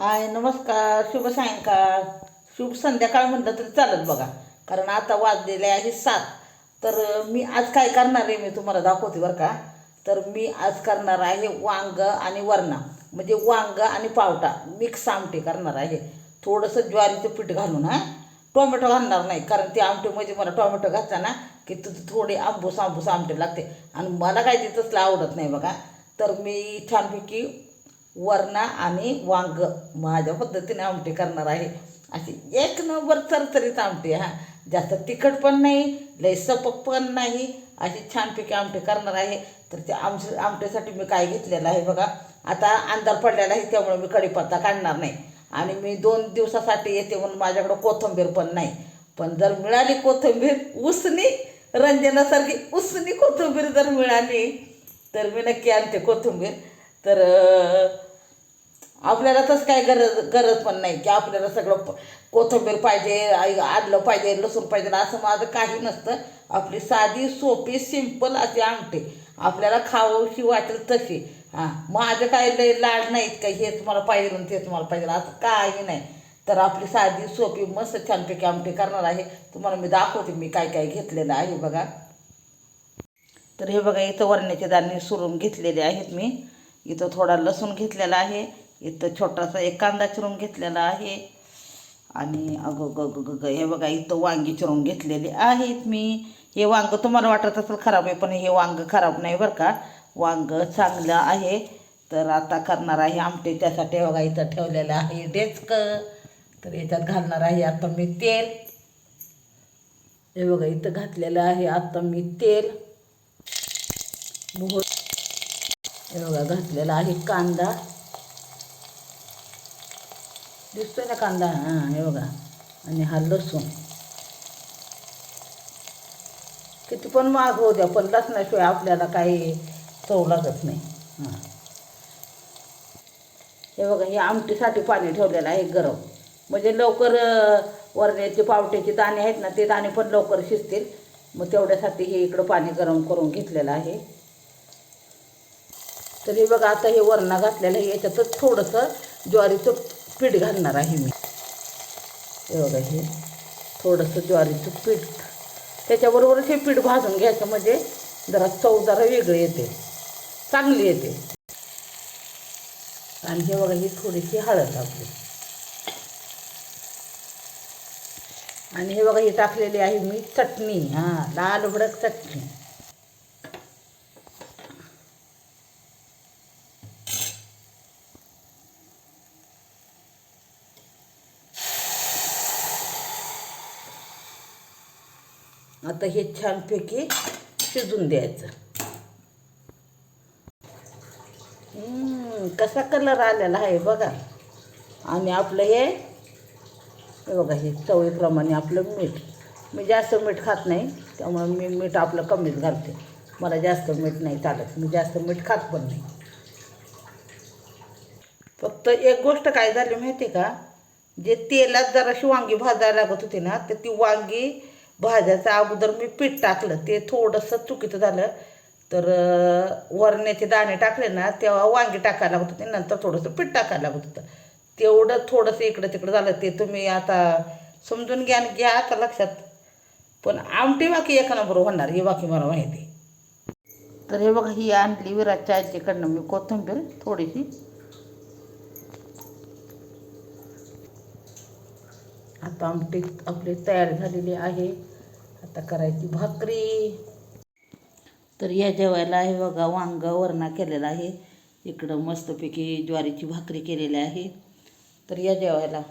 हाय नमस्कार शुभ सायंकाळ. शुभ संध्याकाळ म्हटलं तरी चालत बघा. कारण आता वाजलेले आहे सात. तर मी आज काय करणार आहे मी तुम्हाला दाखवते बरं का? तर मी आज करणार आहे वांग आणि वरणा. म्हणजे वांग आणि पावटा. मिक्स आमटी करणार आहे. थोडंसं ज्वारीचं पीठ घालून हां? टोमॅटो घालणार नाही. कारण ते आमटीमध्ये मला टोमॅटो घातला ना की तुझं थोडे आंबूस आंबूस आमटे लागते. आणि मला काय ते तसलं आवडत नाही बघा. तर मी छानपैकी वरणा आणि वांग. माझ्या पद्धतीने आमटी करणार आहे. अशी एक नंबर चरचरीत आमटी हा. जास्त तिखट पण नाही लय सपक पण नाही. अशी छानपैकी आमटी करणार आहे. तर त्या आमटी आमटीसाठी मी काय घेतलेलं आहे बघा. आता अंधार पडलेला आहे त्यामुळे मी कढीपत्ता काढणार नाही. आणि मी दोन दिवसासाठी येते म्हणून माझ्याकडं कोथिंबीर पण नाही. पण जर मिळाली कोथिंबीर उसनी रंजनासारखी उसनी कोथिंबीर जर मिळाली तर मी नक्की आणते कोथिंबीर. तर आपल्याला तसं काय गरज गरज पण नाही की आपल्याला सगळं कोथंबीर कोथिंबीर पाहिजे आदलं आलं पाहिजे लसूण पाहिजे असं माझं काही नसतं. आपली साधी सोपी सिंपल अशी आमटी आपल्याला खावशी वाटेल तशी. हां माझं काय लय लाड नाहीत का हेच मला पाहिजे म्हणून तेच मला पाहिजे असं काही नाही. तर आपली साधी सोपी मस्त छानपैकी आमटी करणार आहे. तुम्हाला मी दाखवते मी काय काय घेतलेलं आहे बघा. तर हे बघा इथं वरण्याचे दाणे सुरून घेतलेले आहेत मी. इथं थोडा लसूण घेतलेला आहे. इथं छोटासा एक कांदा चिरून घेतलेला आहे. आणि अगं ग ग ग ग हे बघा इथं वांगी चिरून घेतलेले आहेत मी. हे वांग तुम्हाला वाटत असेल खराब आहे पण हे वांग खराब नाही बरं का. वांग चांगलं आहे. तर आता करणार आहे आमटे. त्यासाठी बघा इथं ठेवलेलं आहे डेचक तर याच्यात घालणार आहे आता मी तेल. हे बघा इथं घातलेलं आहे आता मी तेल. मोहर हे बघा घातलेला आहे कांदा. दिसतोय ना कांदा? हां हे बघा. आणि हा लसूण. किती पण महाग होऊ द्या पण लसणाशिवाय आपल्याला काही चव लागत नाही. हां. हे बघा हे आमटीसाठी पाणी ठेवलेलं आहे गरम. म्हणजे लवकर वरण्याचे पावट्याचे दाणे आहेत ना ते दाणे पण लवकर शिजतील. मग तेवढ्यासाठी हे इकडं पाणी गरम करून घेतलेलं आहे. तर हे बघा आता हे वरणा घातलेलं आहे. याच्यातच थोडंसं ज्वारीचं पीठ घालणार आहे मी. हे बघा हे थोडंसं ज्वारीचं पीठ. त्याच्याबरोबरच हे पीठ भाजून घ्यायचं म्हणजे जरा चव जरा वेगळी येते. चांगली येते. आणि हे बघा ही थोडीशी हळद आपली आणि हे बघा ही टाकलेली आहे मी चटणी. हां लाल भडक चटणी. आता हे छानपैकी शिजून द्यायचं. कसा कलर आलेला आहे बघा. आणि आपलं हे बघा हे चवीप्रमाणे आपलं मीठ. मी जास्त मीठ खात नाही त्यामुळे मी मीठ आपलं कमीच घालते. मला जास्त मीठ नाही चालत मी जास्त मीठ खात पण नाही. फक्त एक गोष्ट काय झाली माहिती आहे का? जे तेलात जराशी वांगी भाजायला लागत होती ना तर ती वांगी भाज्याचं अगोदर मी पीठ टाकलं. ते थोडंसं चुकीचं झालं. तर वरण्याचे दाणे टाकले ना तेव्हा वांगी टाकायला लागत होते. नंतर थोडंसं पीठ टाकायला लागत होतं. तेवढं थोडंसं इकडं तिकडं झालं. ते तुम्ही आता समजून घ्या आणि घ्या आता लक्षात. पण आमटी बाकी एका नंबर होणार. ही बाकी मला माहिती. तर हे बघा ही आणली विराजच्या आजीकडनं मी कोथिंबीर थोडीशी. आता आमटी आपली तयार झालेली आहे. आता करायची भाकरी. तर या जेवायला आहे बघा वांग वरणा केलेला आहे. इकडं मस्तपैकी ज्वारीची भाकरी केलेली आहे. तर या जेवायला